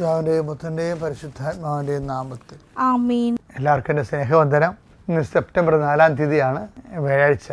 പിതാവിന്റെയും പുത്രന്റെയും പരിശുദ്ധാത്മാവിന്റെയും നാമത്തിൽ. ആമീൻ. എല്ലാവർക്കും എന്റെ സ്നേഹവന്ദനം. ഇന്ന് സെപ്റ്റംബർ നാലാം തീയതിയാണ് വ്യാഴാഴ്ച.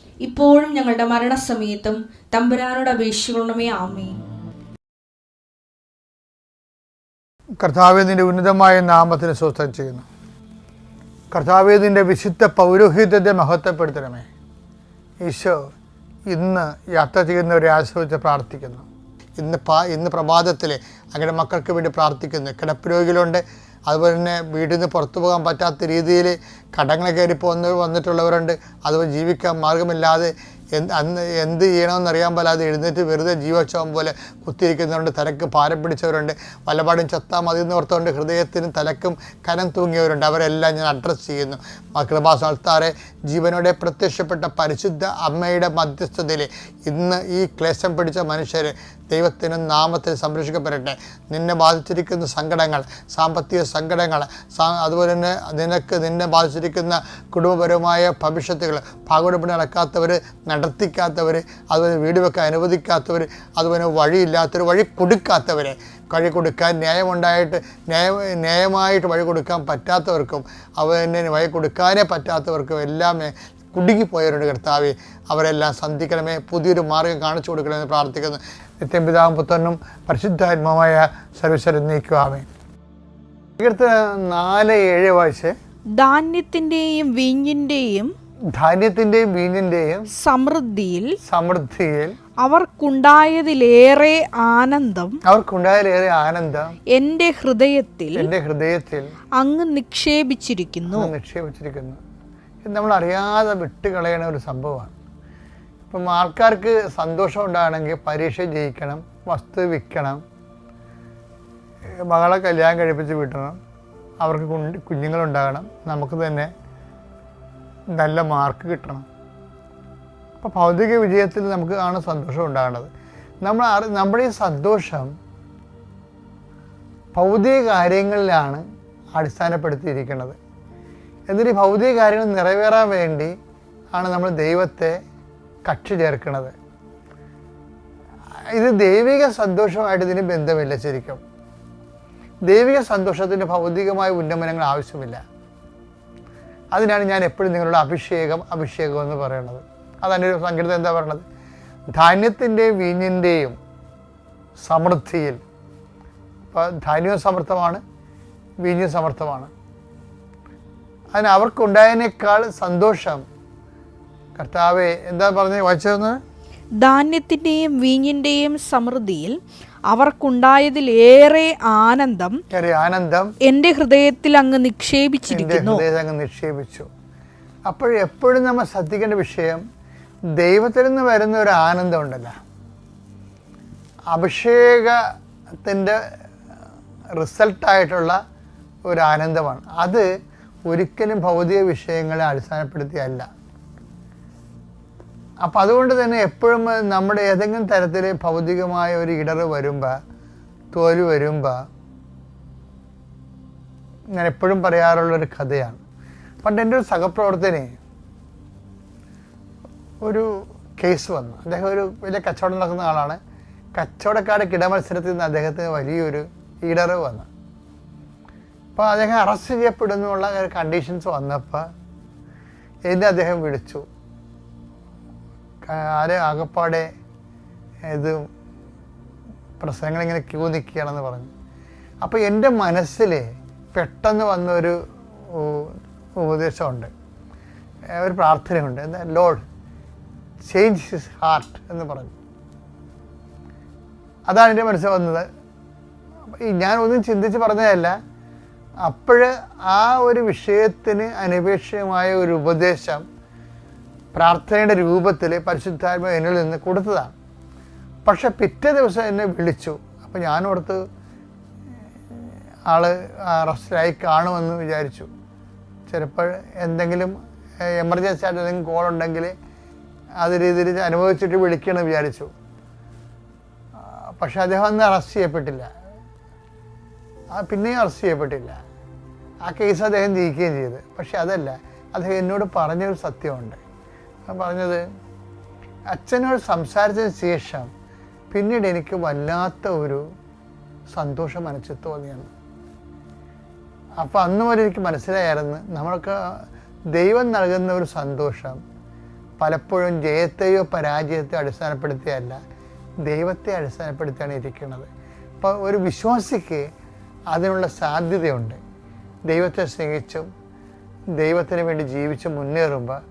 ഇപ്പോഴും ഞങ്ങളുടെ മരണസമയത്തും തമ്പുരാനോട് അപേക്ഷിക്കണമേ ആമേ കർത്താവെ നിന്റെ ഉന്നതമായ നാമത്തിന് സ്വസ്ഥം ചെയ്യുന്നു. കർത്താവെ നിന്റെ വിശുദ്ധ പൗരോഹിത്യത്തെ മഹത്വപ്പെടുത്തണമേ. ഈശോ ഇന്ന് യാത്ര ചെയ്യുന്നവരെ ആശ്രയിച്ച് പ്രാർത്ഥിക്കുന്നു. ഇന്ന് പാ ഇന്ന് പ്രഭാതത്തിൽ അങ്ങയുടെ മക്കൾക്ക് വേണ്ടി പ്രാർത്ഥിക്കുന്നു. കിടപ്പ് അതുപോലെ തന്നെ വീട്ടിൽ നിന്ന് പുറത്തു പോകാൻ പറ്റാത്ത രീതിയിൽ കടങ്ങൾ കയറി പോകുന്നവർ വന്നിട്ടുള്ളവരുണ്ട്. അതുപോലെ ജീവിക്കാൻ മാർഗമില്ലാതെ എന്ത് അന്ന് എന്ത് ചെയ്യണമെന്നറിയാൻ പാലാതെ എഴുന്നേറ്റ് വെറുതെ ജീവോത്സവം പോലെ കുത്തിയിരിക്കുന്നവരുണ്ട്. തലക്ക് ഭാരം പിടിച്ചവരുണ്ട്. വല്ലപാടും ചത്താൽ മതി എന്ന് ഓർത്തുകൊണ്ട് ഹൃദയത്തിനും തലക്കും കനം തൂങ്ങിയവരുണ്ട്. അവരെല്ലാം ഞാൻ അഡ്രസ്സ് ചെയ്യുന്നു. കൃപാസം അൾത്താറെ ജീവനോടെ പ്രത്യക്ഷപ്പെട്ട പരിശുദ്ധ അമ്മയുടെ മധ്യസ്ഥതയിൽ ഇന്ന് ഈ ക്ലേശം പിടിച്ച മനുഷ്യർ ദൈവത്തിന് നാമത്തിൽ സംരക്ഷിക്കപ്പെടട്ടെ. നിന്നെ ബാധിച്ചിരിക്കുന്ന സങ്കടങ്ങൾ സാമ്പത്തിക സങ്കടങ്ങൾ അതുപോലെ തന്നെ നിനക്ക് നിന്നെ ബാധിച്ചിരിക്കുന്ന കുടുംബപരമായ ഭവിഷ്യത്തുകൾ ഭാഗവടപ്പണി നടക്കാത്തവർ നടത്തിക്കാത്തവർ അതുപോലെ വീട് വെക്കാൻ അനുവദിക്കാത്തവർ അതുപോലെ വഴിയില്ലാത്തവർ വഴി കൊടുക്കാത്തവരെ. വഴി കൊടുക്കാൻ ന്യായമുണ്ടായിട്ട് ന്യായ ന്യായമായിട്ട് വഴി കൊടുക്കാൻ പറ്റാത്തവർക്കും അവനെ വഴി കൊടുക്കാനേ പറ്റാത്തവർക്കും എല്ലാം കുടുങ്ങിപ്പോയവരുണ്ട് കർത്താവെ. അവരെല്ലാം സന്ധിക്കണമേ പുതിയൊരു മാർഗം കാണിച്ചു കൊടുക്കണമെന്ന് പ്രാർത്ഥിക്കുന്നു. നിത്യം പിതാവും പുത്രനും പരിശുദ്ധാത്മാവായ സർവീശ്വരൻ നീക്കുവാമേ നാല് ഏഴ് വായിച്ച്. ധാന്യത്തിന്റെയും വീഞ്ഞിന്റെയും സമൃദ്ധിയിൽ സമൃദ്ധിയിൽ അവർക്കുണ്ടായതിലേറെ ആനന്ദം അവർക്കുണ്ടായതിലേറെ ആനന്ദം എന്റെ ഹൃദയത്തിൽ എന്റെ ഹൃദയത്തിൽ അങ്ങ് നിക്ഷേപിച്ചിരിക്കുന്നു. നിക്ഷേപിച്ചിരിക്കുന്നു. ഇത് നമ്മൾ അറിയാതെ വിട്ടുകളയണ ഒരു സംഭവമാണ്. ഇപ്പം ആൾക്കാർക്ക് സന്തോഷം ഉണ്ടാകണമെങ്കിൽ പരീക്ഷ ജയിക്കണം വസ്തു വിൽക്കണം മകളെ കല്യാണം കഴിപ്പിച്ച് വിട്ടണം അവർക്ക് കുഞ്ഞ് കുഞ്ഞുങ്ങളുണ്ടാകണം നമുക്ക് തന്നെ നല്ല മാർക്ക് കിട്ടണം. അപ്പോൾ ഭൗതിക വിജയത്തിൽ നമുക്ക് ആണ് സന്തോഷം ഉണ്ടാകേണ്ടത് നമ്മൾ നമ്മുടെ ഈ സന്തോഷം ഭൗതിക കാര്യങ്ങളിലാണ് അടിസ്ഥാനപ്പെടുത്തിയിരിക്കുന്നത്. എന്നിട്ട് ഈ ഭൗതിക കാര്യങ്ങൾ നിറവേറാൻ വേണ്ടി ആണ് നമ്മൾ ദൈവത്തെ കക്ഷി ചേർക്കുന്നത്. ഇത് ദൈവിക സന്തോഷമായിട്ട് ഇതിന് ബന്ധമില്ല ശരിക്കും. ദൈവിക സന്തോഷത്തിന് ഭൗതികമായ ഉന്നമനങ്ങൾ ആവശ്യമില്ല. അതിനാണ് ഞാൻ എപ്പോഴും നിങ്ങളുടെ അഭിഷേകം അഭിഷേകം എന്ന് പറയുന്നത് അതാണ് ഒരു സംഗീതം എന്താ പറയണത്? ധാന്യത്തിന്റെയും വീഞ്ഞിന്റെയും സമൃദ്ധിയിൽ അപ്പോൾ ധാന്യവും സമർത്ഥമാണ് വീഞ്ഞും സമർത്ഥമാണ് അതിന് അവർക്കുണ്ടായതിനേക്കാൾ സന്തോഷം കർത്താവെ എന്താ പറഞ്ഞത് വായിച്ചതെന്ന്? ധാന്യത്തിന്റെയും വീഞ്ഞിന്റെയും സമൃദ്ധിയിൽ അവർക്കുണ്ടായതിലേറെ ആനന്ദം ആനന്ദം എന്റെ ഹൃദയത്തിൽ അങ്ങ് നിക്ഷേപിച്ചിരിക്കുന്നു. അങ്ങ് നിക്ഷേപിച്ചു. അപ്പോൾ എപ്പോഴും നമ്മൾ ശ്രദ്ധിക്കേണ്ട വിഷയം ദൈവത്തിൽ നിന്ന് വരുന്ന ഒരു ആനന്ദം ഉണ്ടല്ലോ. അഭിഷേകത്തിന്റെ റിസൾട്ടായിട്ടുള്ള ഒരു ആനന്ദമാണ്. അത് ഒരിക്കലും ഭൗതിക വിഷയങ്ങളെ അടിസ്ഥാനപ്പെടുത്തിയല്ല. അപ്പം അതുകൊണ്ട് തന്നെ എപ്പോഴും നമ്മുടെ ഏതെങ്കിലും തരത്തിൽ ഭൗതികമായ ഒരു ഇടറ് വരുമ്പോൾ തോൽവി വരുമ്പോൾ ഞാൻ എപ്പോഴും പറയാറുള്ളൊരു കഥയാണ്. പണ്ട് എന്റെ ഒരു സഹപ്രവർത്തനെ ഒരു കേസ് വന്നു. അദ്ദേഹം ഒരു വലിയ കച്ചവടം നടക്കുന്ന ആളാണ്. കച്ചവടക്കാരുടെ കിടമത്സരത്തിൽ നിന്ന് അദ്ദേഹത്തിന് വലിയൊരു ഇടറ് വന്നു. അപ്പോൾ അദ്ദേഹം അറസ്റ്റ് ചെയ്യപ്പെടുന്നുള്ള കണ്ടീഷൻസ് വന്നപ്പോൾ എന്നെ അദ്ദേഹം വിളിച്ചു. ആരെ ആകപ്പാടെ ഇത് പ്രശ്നങ്ങളിങ്ങനെ ക്യൂ നിൽക്കുകയാണെന്ന് പറഞ്ഞു. അപ്പോൾ എന്റെ മനസ്സിൽ പെട്ടെന്ന് വന്നൊരു ഉപദേശമുണ്ട്. ഒരു പ്രാർത്ഥനയുണ്ട്. എന്താ ലോഡ് ചേഞ്ച് ഹിസ് ഹാർട്ട് എന്ന് പറഞ്ഞു. അതാണ് എന്റെ മനസ്സിൽ വന്നത്. ഞാൻ ഒന്നും ചിന്തിച്ച് പറഞ്ഞതല്ല. അപ്പോഴ് ആ ഒരു വിഷയത്തിന് അനപേക്ഷിതമായ ഒരു ഉപദേശം പ്രാർത്ഥനയുടെ രൂപത്തിൽ പരിശുദ്ധാത്മ എന്നിൽ നിന്ന് കൊടുത്തതാണ്. പക്ഷെ പിറ്റേ ദിവസം എന്നെ വിളിച്ചു. അപ്പോൾ ഞാനോടത്ത് ആൾ അറസ്റ്റിലായി കാണുമെന്ന് വിചാരിച്ചു. ചിലപ്പോൾ എന്തെങ്കിലും എമർജൻസി ആയിട്ട് എന്തെങ്കിലും കോൾ ഉണ്ടെങ്കിൽ അത് രീതിയിൽ അനുഭവിച്ചിട്ട് വിളിക്കണം വിചാരിച്ചു. പക്ഷെ അദ്ദേഹം അന്ന് അറസ്റ്റ് ചെയ്യപ്പെട്ടില്ല. പിന്നെയും അറസ്റ്റ് ചെയ്യപ്പെട്ടില്ല. ആ കേസ് അദ്ദേഹം ജയിക്കുകയും ചെയ്ത്. പക്ഷെ അതല്ല അദ്ദേഹം എന്നോട് പറഞ്ഞൊരു സത്യമുണ്ട്. ഞാൻ പറഞ്ഞത് അച്ഛനോട് സംസാരിച്ചതിന് ശേഷം പിന്നീട് എനിക്ക് വല്ലാത്ത ഒരു സന്തോഷം മനസ്സിൽ തോന്നിയാണ്. അപ്പോൾ അന്ന് വരെ എനിക്ക് മനസ്സിലായിരുന്നു നമ്മൾക്ക് ദൈവം നൽകുന്ന ഒരു സന്തോഷം പലപ്പോഴും ജയത്തെയോ പരാജയത്തെയോ അടിസ്ഥാനപ്പെടുത്തിയല്ല ദൈവത്തെ അടിസ്ഥാനപ്പെടുത്തിയാണ് ഇരിക്കുന്നത്. അപ്പോൾ ഒരു വിശ്വാസിക്ക് അതിനുള്ള സാധ്യതയുണ്ട്. ദൈവത്തെ സ്നേഹിച്ചും ദൈവത്തിന് വേണ്ടി ജീവിച്ച് മുന്നേറുമ്പോൾ